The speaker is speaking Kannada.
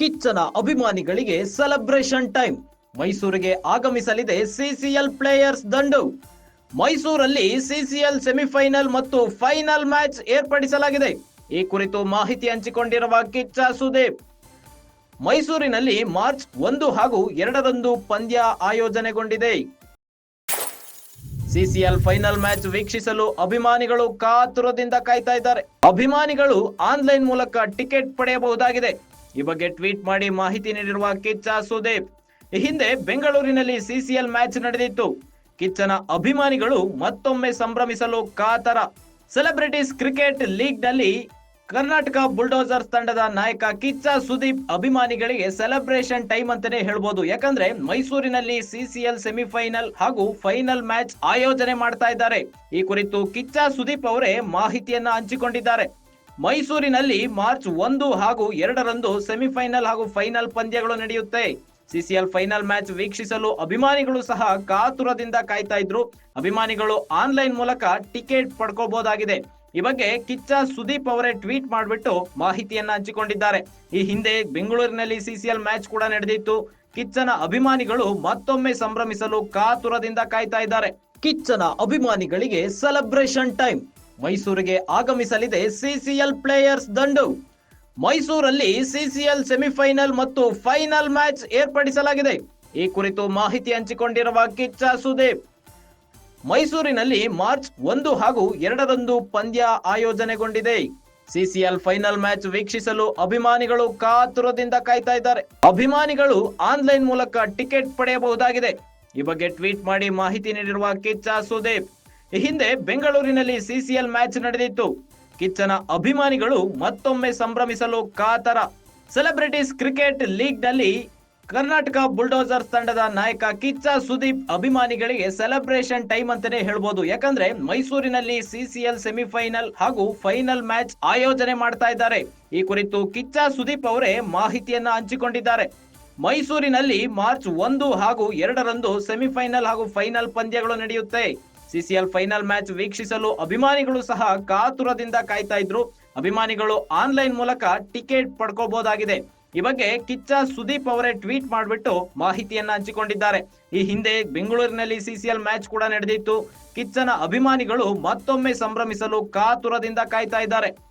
ಕಿಚ್ಚನ ಅಭಿಮಾನಿಗಳಿಗೆ ಸೆಲೆಬ್ರೇಷನ್ ಟೈಮ್ ಮೈಸೂರಿಗೆ ಆಗಮಿಸಲಿದೆ ಸಿಸಿಎಲ್ ಪ್ಲೇಯರ್ಸ್ ದಂಡು. ಮೈಸೂರಲ್ಲಿ ಸಿಸಿಎಲ್ ಸೆಮಿಫೈನಲ್ ಮತ್ತು ಫೈನಲ್ ಮ್ಯಾಚ್ ಏರ್ಪಡಿಸಲಾಗಿದೆ. ಈ ಕುರಿತು ಮಾಹಿತಿ ಹಂಚಿಕೊಂಡಿರುವ ಕಿಚ್ಚ ಸುದೀಪ್. ಮೈಸೂರಿನಲ್ಲಿ ಮಾರ್ಚ್ ಒಂದು ಹಾಗೂ ಎರಡರಂದು ಪಂದ್ಯ ಆಯೋಜನೆಗೊಂಡಿದೆ. ಸಿಸಿಎಲ್ ಫೈನಲ್ ಮ್ಯಾಚ್ ವೀಕ್ಷಿಸಲು ಅಭಿಮಾನಿಗಳು ಕಾತುರದಿಂದ ಕಾಯ್ತಾ ಇದ್ದಾರೆ. ಅಭಿಮಾನಿಗಳು ಆನ್ಲೈನ್ ಮೂಲಕ ಟಿಕೆಟ್ ಪಡೆಯಬಹುದಾಗಿದೆ. ಈ ಬಗ್ಗೆ ಟ್ವೀಟ್ ಮಾಡಿ ಮಾಹಿತಿ ನೀಡಿರುವ ಕಿಚ್ಚ ಸುದೀಪ್. ಈ ಹಿಂದೆ ಬೆಂಗಳೂರಿನಲ್ಲಿ ಸಿಸಿಎಲ್ ಮ್ಯಾಚ್ ನಡೆದಿತ್ತು. ಕಿಚ್ಚನ ಅಭಿಮಾನಿಗಳು ಮತ್ತೊಮ್ಮೆ ಸಂಭ್ರಮಿಸಲು ಕಾತರ. ಸೆಲೆಬ್ರಿಟೀಸ್ ಕ್ರಿಕೆಟ್ ಲೀಗ್ನಲ್ಲಿ ಕರ್ನಾಟಕ ಬುಲ್ಡೋಸರ್ಸ್ ತಂಡದ ನಾಯಕ ಕಿಚ್ಚ ಸುದೀಪ್ ಅಭಿಮಾನಿಗಳಿಗೆ ಸೆಲೆಬ್ರೇಷನ್ ಟೈಮ್ ಅಂತಾನೆ ಹೇಳ್ಬೋದು. ಯಾಕಂದ್ರೆ ಮೈಸೂರಿನಲ್ಲಿ ಸಿಸಿಎಲ್ ಸೆಮಿಫೈನಲ್ ಹಾಗೂ ಫೈನಲ್ ಮ್ಯಾಚ್ ಆಯೋಜನೆ ಮಾಡ್ತಾ ಇದ್ದಾರೆ. ಈ ಕುರಿತು ಕಿಚ್ಚ ಸುದೀಪ್ ಅವರೇ ಮಾಹಿತಿಯನ್ನ ಹಂಚಿಕೊಂಡಿದ್ದಾರೆ. ಮೈಸೂರಿನಲ್ಲಿ ಮಾರ್ಚ್ ಒಂದು ಹಾಗೂ ಎರಡರಂದು ಸೆಮಿಫೈನಲ್ ಹಾಗೂ ಫೈನಲ್ ಪಂದ್ಯಗಳು ನಡೆಯುತ್ತೆ. ಸಿಸಿಎಲ್ ಫೈನಲ್ ಮ್ಯಾಚ್ ವೀಕ್ಷಿಸಲು ಅಭಿಮಾನಿಗಳು ಸಹ ಕಾತುರದಿಂದ ಕಾಯ್ತಾ ಇದ್ರು. ಅಭಿಮಾನಿಗಳು ಆನ್ಲೈನ್ ಮೂಲಕ ಟಿಕೆಟ್ ಪಡ್ಕೋಬಹುದಾಗಿದೆ ಈ ಬಗ್ಗೆ ಕಿಚ್ಚ ಸುದೀಪ್ ಅವರೇ ಟ್ವೀಟ್ ಮಾಡಿಬಿಟ್ಟು ಮಾಹಿತಿಯನ್ನ ಹಂಚಿಕೊಂಡಿದ್ದಾರೆ. ಈ ಹಿಂದೆ ಬೆಂಗಳೂರಿನಲ್ಲಿ ಸಿಸಿಎಲ್ ಮ್ಯಾಚ್ ಕೂಡ ನಡೆದಿತ್ತು. ಕಿಚ್ಚನ ಅಭಿಮಾನಿಗಳು ಮತ್ತೊಮ್ಮೆ ಸಂಭ್ರಮಿಸಲು ಕಾತುರದಿಂದ ಕಾಯ್ತಾ ಇದ್ದಾರೆ. ಕಿಚ್ಚನ ಅಭಿಮಾನಿಗಳಿಗೆ ಸೆಲೆಬ್ರೇಷನ್ ಟೈಮ್ ಮೈಸೂರಿಗೆ ಆಗಮಿಸಲಿದೆ ಸಿಸಿಎಲ್ ಪ್ಲೇಯರ್ಸ್ ದಂಡು. ಮೈಸೂರಲ್ಲಿ ಸಿಸಿಎಲ್ ಸೆಮಿಫೈನಲ್ ಮತ್ತು ಫೈನಲ್ ಮ್ಯಾಚ್ ಏರ್ಪಡಿಸಲಾಗಿದೆ. ಈ ಕುರಿತು ಮಾಹಿತಿ ಹಂಚಿಕೊಂಡಿರುವ ಕಿಚ್ಚ ಸುದೀಪ್. ಮೈಸೂರಿನಲ್ಲಿ ಮಾರ್ಚ್ ಒಂದು ಹಾಗೂ ಎರಡರಂದು ಪಂದ್ಯ ಆಯೋಜನೆಗೊಂಡಿದೆ. ಸಿಸಿಎಲ್ ಫೈನಲ್ ಮ್ಯಾಚ್ ವೀಕ್ಷಿಸಲು ಅಭಿಮಾನಿಗಳು ಕಾತುರದಿಂದ ಕಾಯ್ತಾ ಇದ್ದಾರೆ. ಅಭಿಮಾನಿಗಳು ಆನ್ಲೈನ್ ಮೂಲಕ ಟಿಕೆಟ್ ಪಡೆಯಬಹುದಾಗಿದೆ. ಈ ಬಗ್ಗೆ ಟ್ವೀಟ್ ಮಾಡಿ ಮಾಹಿತಿ ನೀಡಿರುವ ಕಿಚ್ಚ ಸುದೀಪ್. ಈ ಹಿಂದೆ ಬೆಂಗಳೂರಿನಲ್ಲಿ ಸಿಸಿಎಲ್ ಮ್ಯಾಚ್ ನಡೆದಿತ್ತು. ಕಿಚ್ಚನ ಅಭಿಮಾನಿಗಳು ಮತ್ತೊಮ್ಮೆ ಸಂಭ್ರಮಿಸಲು ಕಾತರ. ಸೆಲೆಬ್ರಿಟೀಸ್ ಕ್ರಿಕೆಟ್ ಲೀಗ್ನಲ್ಲಿ ಕರ್ನಾಟಕ ಬುಲ್ಡೋಸರ್ಸ್ ತಂಡದ ನಾಯಕ ಕಿಚ್ಚ ಸುದೀಪ್ ಅಭಿಮಾನಿಗಳಿಗೆ ಸೆಲೆಬ್ರೇಷನ್ ಟೈಮ್ ಅಂತಾನೆ ಹೇಳ್ಬೋದು. ಯಾಕಂದ್ರೆ ಮೈಸೂರಿನಲ್ಲಿ ಸಿಸಿಎಲ್ ಸೆಮಿಫೈನಲ್ ಹಾಗೂ ಫೈನಲ್ ಮ್ಯಾಚ್ ಆಯೋಜನೆ ಮಾಡ್ತಾ ಇದ್ದಾರೆ. ಈ ಕುರಿತು ಕಿಚ್ಚ ಸುದೀಪ್ ಅವರೇ ಮಾಹಿತಿಯನ್ನ ಹಂಚಿಕೊಂಡಿದ್ದಾರೆ. ಮೈಸೂರಿನಲ್ಲಿ ಮಾರ್ಚ್ ಒಂದು ಹಾಗೂ ಎರಡರಂದು ಸೆಮಿಫೈನಲ್ ಹಾಗೂ ಫೈನಲ್ ಪಂದ್ಯಗಳು ನಡೆಯುತ್ತೆ. ಸಿಸಿಎಲ್ ಫೈನಲ್ ಮ್ಯಾಚ್ ವೀಕ್ಷಿಸಲು ಅಭಿಮಾನಿಗಳು ಸಹ ಕಾತುರದಿಂದ ಕಾಯ್ತಾ ಇದ್ರು. ಅಭಿಮಾನಿಗಳು ಆನ್ಲೈನ್ ಮೂಲಕ ಟಿಕೆಟ್ ಪಡ್ಕೋಬಹುದಾಗಿದೆ. ಈ ಬಗ್ಗೆ ಕಿಚ್ಚ ಸುದೀಪ್ ಅವರೇ ಟ್ವೀಟ್ ಮಾಡಿಬಿಟ್ಟು ಮಾಹಿತಿಯನ್ನ ಹಂಚಿಕೊಂಡಿದ್ದಾರೆ. ಈ ಹಿಂದೆ ಬೆಂಗಳೂರಿನಲ್ಲಿ ಸಿಸಿಎಲ್ ಮ್ಯಾಚ್ ಕೂಡ ನಡೆದಿತ್ತು. ಕಿಚ್ಚನ ಅಭಿಮಾನಿಗಳು ಮತ್ತೊಮ್ಮೆ ಸಂಭ್ರಮಿಸಲು ಕಾತುರದಿಂದ ಕಾಯ್ತಾ ಇದ್ದಾರೆ.